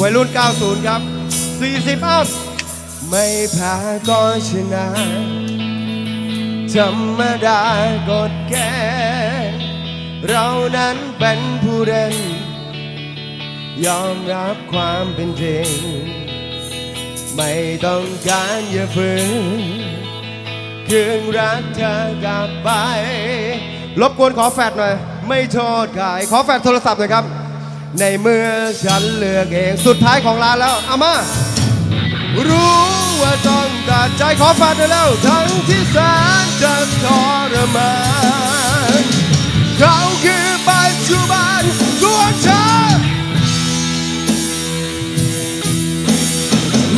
วัยรุ่น 90 ครับ 40 อัพ ไม่แพ้ก็ชนะธรรมดากฎแก่เรานั้นเป็นผู้เล่นยอมรับความเป็นจริง ไม่ต้องการอย่าฝืนคืนรักเธอกลับไป รบกวนขอแฟดหน่อย ไม่โทษใครขอแฟดโทรศัพท์หน่อยครับ ในเมื่อฉันเลือกเอง สุดท้ายของร้านแล้วเอามา รู้ว่าต้องตัดใจขอแฟดหน่อยแล้วทั้งที่แสนจะทรมานเขาคือปัจจุบันตัวเธอ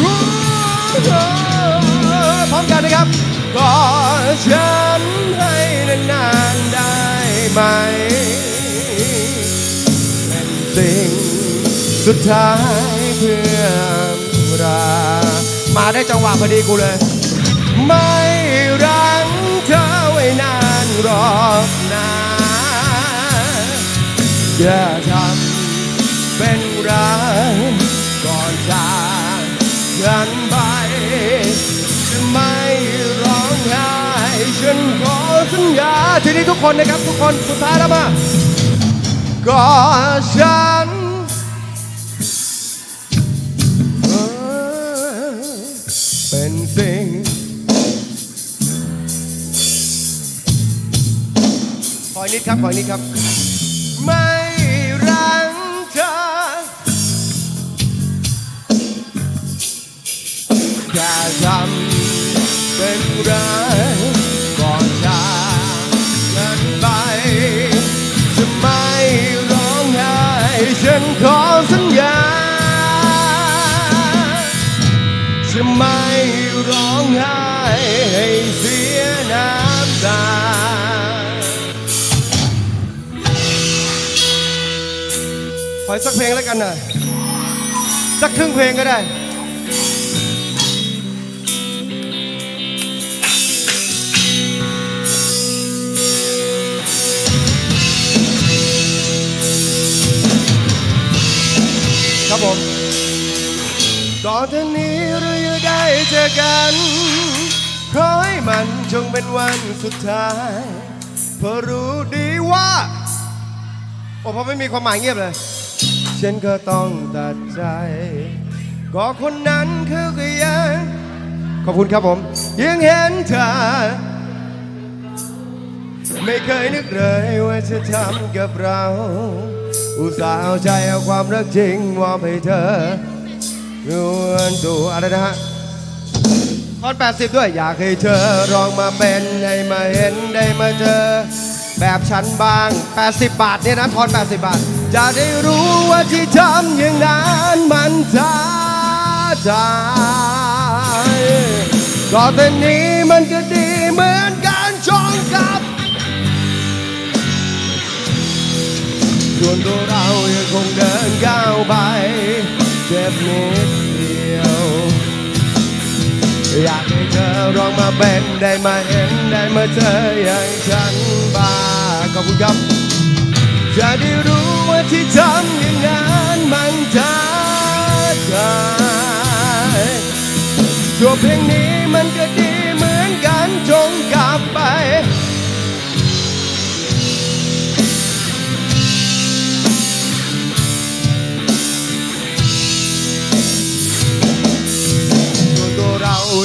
รู้พร้อมกันนะครับ สิ่งสุดท้ายเพื่อรา มาได้จังหวะพอดีกูเลย ไม่รังเธอไว้นานหรอกนะอย่าทำเป็นรักก่อนจากกันไปจะไม่ร้องไห้ฉันขอสัญญาทีนี้ทุกคนนะครับทุกคนสุดท้ายแล้วมา ก็ฉันเป็นสิ่ง ขออีกนิดครับ ขออีกนิดครับ ไม่รังเธอแค่ทำเป็นไร จะไม่ร้องไห้ให้เสียน้ำตา ขอสักเพลงแล้วกันนะสักครึ่งเพลงก็ได้ครับผมตอจากนี้ เจอกัน ขอให้มันจงเป็นวันสุดท้ายเพราะรู้ดีว่า โอ้พอไม่มีความหมายเงียบเลย ฉันก็ต้องตัดใจ ก็คนนั้นคือก็ยังขอบคุณครับผม ยังเห็นเธอ ไม่เคยนึกเลยว่าจะทำกับเรา อุตส่าห์เอาใจเอาความรักจริงมอบให้เธอรวนตัวอะไรนะฮะ ทอน80 ด้วย อยากให้เธอลองมาเป็นได้มาเห็นได้มาเจอ แบบฉันบาง 80 บาทเนี่ยนะทอน 80 บาท จะได้รู้ว่าที่ทำอย่างนั้นมันท้าทายก็แต่นี้มันก็ดีเหมือนการชองกับส่วนตัวเรายังคงเดินก้าวไปเจ็บนิด อยากให้เธอลองมาเป็นได้มาเห็นได้มาเจออย่างฉันบ้างขอบคุณครับจะได้รู้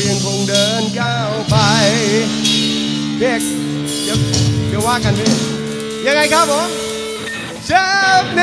ยังคงเดินก้าวไปเด็กเดี๋ยวเดี๋ยวว่ากันพี่ยังไงครับผมเชฟเน